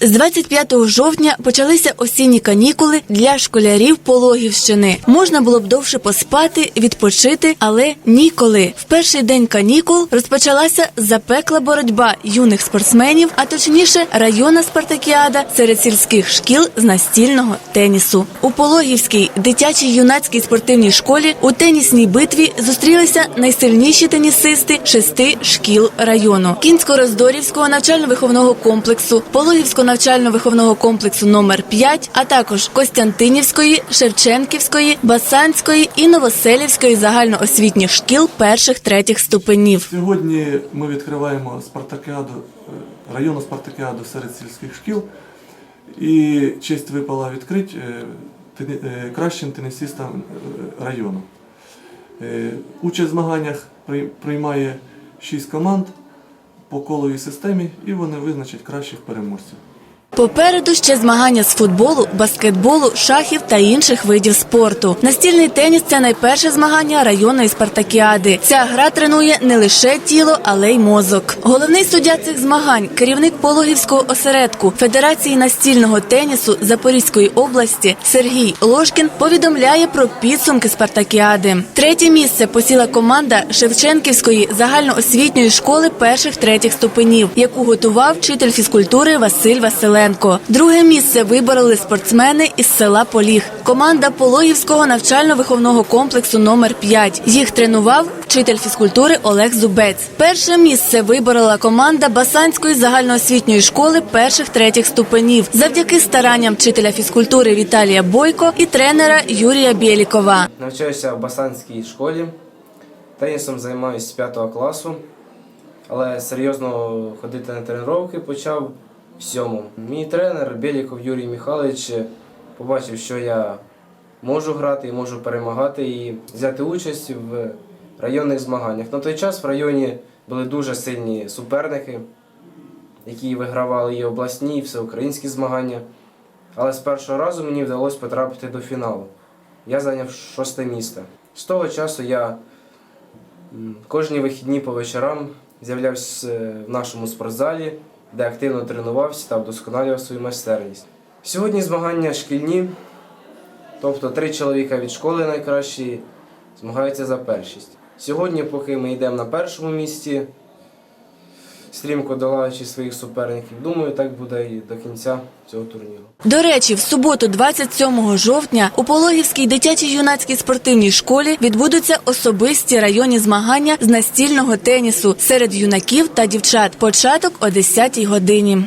З 25 жовтня почалися осінні канікули для школярів Пологівщини. Можна було б довше поспати, відпочити, але ніколи. В перший день канікул розпочалася запекла боротьба юних спортсменів, а точніше районна спартакіада серед сільських шкіл з настільного тенісу. У Пологівській дитячій юнацькій спортивній школі у тенісній битві зустрілися найсильніші тенісисти шести шкіл району: Кінсько-Роздорівського навчально-виховного комплексу, Пологівського навчально-виховного комплексу номер 5, а також Костянтинівської, Шевченківської, Басанської і Новоселівської загальноосвітніх шкіл перших третіх ступенів. Сьогодні ми відкриваємо спартакіаду, е, районну спартакіаду серед сільських шкіл. І честь випала відкрити е, е, кращим тенісистам е, району. Участь в змаганнях приймає 6 команд по коловій системі і вони визначать кращих переможців. Попереду ще змагання з футболу, баскетболу, шахів та інших видів спорту. Настільний теніс це найперше змагання районної спартакіади. Ця гра тренує не лише тіло, але й мозок. Головний суддя цих змагань, керівник пологівського осередку Федерації настільного тенісу Запорізької області Сергій Ложкін повідомляє про підсумки спартакіади. Третє місце посіла команда Шевченківської загальноосвітньої школи перших третіх ступенів, яку готував вчитель фізкультури Василь Василенко. Друге місце вибороли спортсмени із села Поліг. Команда Пологівського навчально-виховного комплексу номер 5. Їх тренував вчитель фізкультури Олег Зубець. Перше місце виборола команда Басанської загальноосвітньої школи перших третіх ступенів завдяки старанням вчителя фізкультури Віталія Бойко і тренера Юрія Бєлікова. Навчаюся в Басанській школі. Тенісом займаюся з 5 класу, але серйозно ходити на тренування почав 7. Мій тренер Біліков Юрій Михайлович побачив, що я можу грати і можу перемагати і взяти участь в районних змаганнях. На той час в районі були дуже сильні суперники, які вигравали і обласні, і всеукраїнські змагання. Але з першого разу мені вдалося потрапити до фіналу. Я зайняв шосте місце. З того часу я кожні вихідні по вечорам з'являвся е, в нашому спортзалі, де активно тренувався та вдосконалював свою майстерність. Сьогодні змагання шкільні, тобто три чоловіка від школи найкращі змагаються за першість. Сьогодні, поки ми йдемо на першому місці, стрімко долаючи своїх суперників, думаю, так буде і до кінця цього турніру. До речі, в суботу, 27 жовтня, у Пологівській дитячій юнацькій спортивній школі відбудуться особисті районні змагання з настільного тенісу серед юнаків та дівчат. Початок о 10 годині.